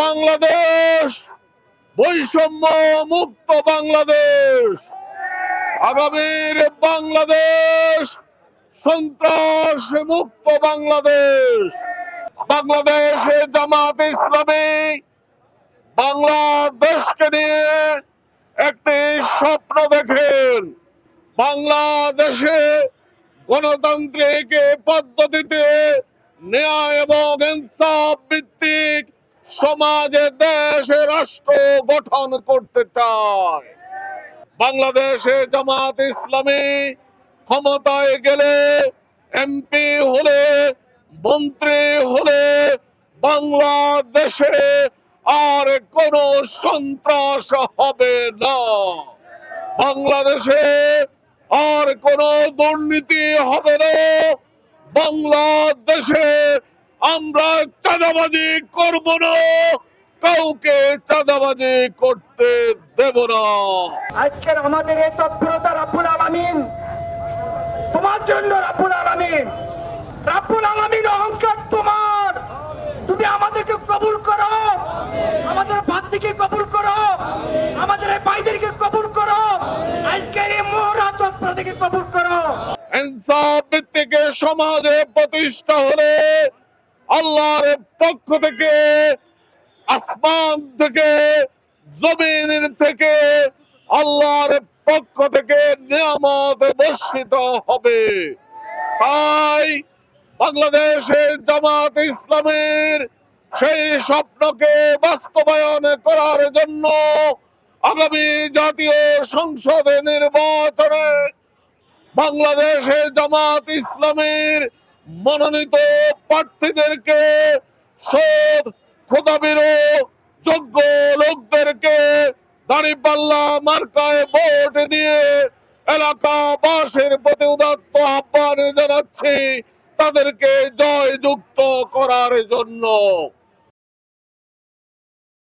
বাংলাদেশ, বৈষম্য মুক্ত বাংলাদেশ। আগামীর বাংলাদেশ, সন্ত্রাস মুক্ত বাংলাদেশ। বাংলাদেশে জামাত ইসলামী বাংলাদেশকে নিয়ে একটি স্বপ্ন দেখেন। বাংলাদেশে গণতান্ত্রিক পদ্ধতিতে ন্যায় এবং ইনসাফ সমাজে দেশে রাষ্ট্র গঠন করতে চায়। বাংলাদেশে জামাত ইসলামী ক্ষমতায় গেলে এমপি হলে, মন্ত্রী হলে বাংলাদেশে আর কোন সন্ত্রাস হবে না। বাংলাদেশে আর কোন দুর্নীতি হবে না। বাংলাদেশে আমরা চাঁদাবাজি করব না। কাউকে চাঁদাবাজি করতে দেব না। আজকের আমাদের এই তৎপরতা রাব্বুল আলামিন। তোমার জন্য রাব্বুল আলামিন। রাব্বুল আলামিন অহংকার তোমার। তুমি আমাদেরকে কবুল করো। আমাদের ভাতৃকে কবুল করো। আমাদের ভাইদেরকে কবুল করো। আজকের এই মোহরা তৎপরতাকে কবুল করো। ইনসাফ ভিত্তিক সমাজে প্রতিষ্ঠা হলে আল্লাহর পক্ষ থেকে, আসমান থেকে, জমিনের থেকে আল্লাহর পক্ষ থেকে নিয়ামত বর্ষিত হবে। তাই বাংলাদেশে জামাত ইসলামের সেই স্বপ্নকে বাস্তবায়ন করার জন্য আগামী জাতীয় সংসদে নির্বাচনে বাংলাদেশে জামাত ইসলামের মনোনীত প্রার্থীদেরকে সৎ খোদাবিরো যোগ্য লোকদেরকে দাঁড়িপাল্লা মার্কায় ভোট দিয়ে এলাকাবাসীর প্রতি উদাত্ত আহ্বান জানাচ্ছি। তাদেরকে জয়যুক্ত করার জন্য।